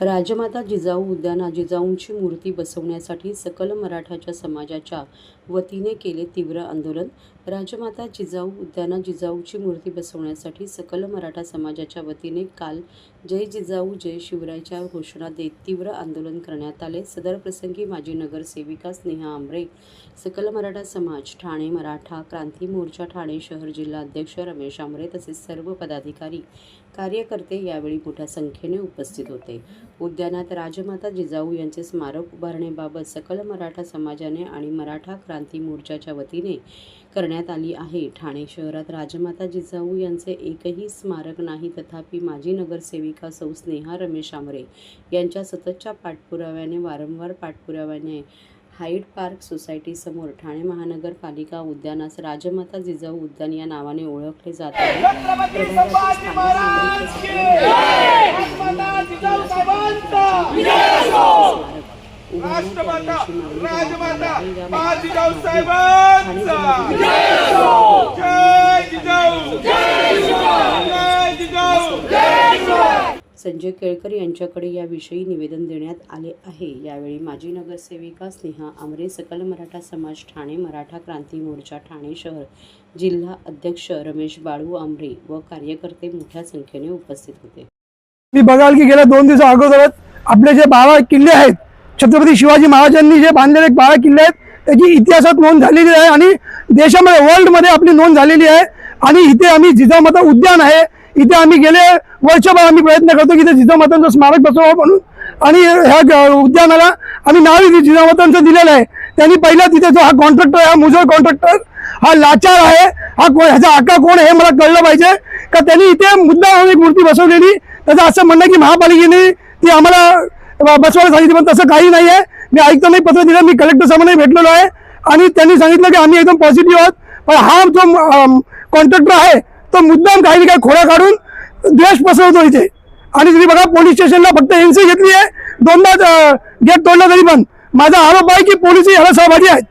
राजमाता जिजाऊ उद्यानात जिजाऊंची मूर्ती बसवण्यासाठी सकल मराठाच्या समाजाच्या वतीने केले तीव्र आंदोलन. राजमाता जिजाऊ उद्यानात जिजाऊची मूर्ती बसवण्यासाठी सकल मराठा समाजाच्या वतीने काल जय जिजाऊ जय शिवरायच्या घोषणा देत तीव्र आंदोलन करण्यात आले. सदर प्रसंगी माजी नगरसेविका स्नेहा आंबरे सकल मराठा समाज ठाणे मराठा क्रांती मोर्चा ठाणे शहर जिल्हा अध्यक्ष रमेश आंबरे तसेच सर्व पदाधिकारी कार्यकर्ते यावेळी मोठ्या संख्येने उपस्थित होते. उद्यानात राजमाता जिजाऊ यांचे स्मारक उभारणेबाबत सकल मराठा समाजाने आणि मराठा क्रांती मोर्चाच्या वतीने करण्यात आली आहे. ठाणे शहरात राजमाता जिजाऊ यांचे एकही स्मारक नाही. तथापि माजी नगरसेविका सौ स्नेहा रमेश आमरे यांच्या सततच्या पाठपुराव्याने वारंवार पाठपुराव्याने हाईड पार्क सोसायटीसमोर ठाणे महानगरपालिका उद्यानास राजमाता जिजाऊ उद्यान या नावाने ओळखले जात आहे. संजय केळकर यांच्याकडे याविषयी निवेदन देण्यात आले आहे. यावेळी माजी नगरसेविका स्नेहा आमरे सकल मराठा समाज ठाणे मराठा क्रांती मोर्चा ठाणे शहर जिल्हा अध्यक्ष रमेश बाळू आमरे व कार्यकर्ते मोठ्या संख्येने उपस्थित होते. मी बघाल की गेल्या दोन दिवसा अगोदरच आपले जे बारा किल्ले आहेत छत्रपती शिवाजी महाराजांनी जे बांधलेले बारा किल्ले आहेत त्याची इतिहासात नोंद झालेली आहे आणि देशामध्ये वर्ल्डमध्ये आपली नोंद झालेली आहे. आणि इथे आम्ही जिजामाता उद्यान आहे. इथे आम्ही गेले वर्षभर आम्ही प्रयत्न करतो की इथे जिजामातांचं स्मारक बसवावं म्हणून. आणि ह्या उद्यानाला आम्ही नाव जिजामातांचं दिलेलं आहे. त्यांनी पहिला तिथे जो हा कॉन्ट्रॅक्टर हा मुजोर कॉन्ट्रॅक्टर हा लाचार आहे. हा कोण ह्याचा आका कोण हे मला कळलं पाहिजे. का त्यांनी इथे मुद्दा एक मूर्ती बसवलेली. त्याचं असं म्हणणं आहे की महापालिकेने ती आम्हाला बसवायला सांगितली पण तसं काही नाही आहे मी ऐकताना पत्र दिलं मी कलेक्टर साहेबांनाही भेटलेलो आहे. आणि त्यांनी सांगितलं की आम्ही एकदम पॉझिटिव्ह आहोत. पण हा जो कॉन्ट्रॅक्टर आहे तो मुद्दाम काही काही खोड्या काढून द्वेष पसरवतो इथे. आणि तुम्ही बघा पोलीस स्टेशनला फक्त एनसी घेतली आहे. दोनदा गेट तोडलं तरी पण. माझा आरोप आहे की पोलीस याला सहभागी आहेत.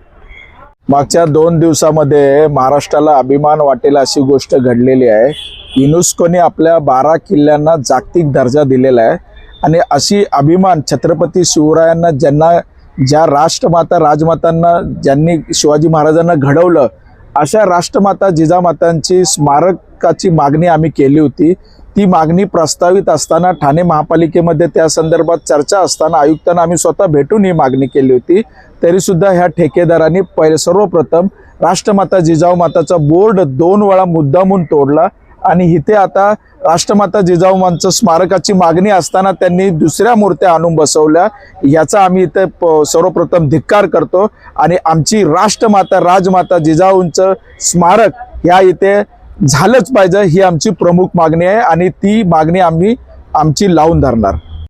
मागच्या दोन दिवसामध्ये महाराष्ट्राला अभिमान वाटेल अशी गोष्ट घडलेली आहे. युनेस्कोने आपल्या बारा किल्ल्यांना जागतिक दर्जा दिलेला आहे. आणि अशी अभिमान छत्रपती शिवरायांना ज्यांना ज्या राष्ट्रमाता राजमातांना ज्यांनी शिवाजी महाराजांना घडवलं अशा राष्ट्रमाता जिजामातांची स्मारकाची मागणी आम्ही केली होती. ती मागणी प्रस्तावित असताना ठाणे महापालिकेमध्ये त्या संदर्भात चर्चा असताना आयुक्तांना आम्ही स्वतः भेटून ही मागणी केली होती. तरीसुद्धा ह्या ठेकेदारांनी पहिले सर्वप्रथम राष्ट्रमाता जिजाऊ माताचा बोर्ड दोन वेळा मुद्दामून तोडला. आणि इथे आता राष्ट्रमाता जिजाऊमांचं स्मारकाची मागणी असताना त्यांनी दुसऱ्या मूर्त्या आणून बसवल्या. याचा आम्ही इथे प- सर्वप्रथम धिक्कार करतो. आणि आमची राष्ट्रमाता राजमाता जिजाऊंचं स्मारक या इथे झालंच पाहिजे ही आमची प्रमुख मागणी आहे. आणि ती मागणी आम्ही आमची लावून धरणार.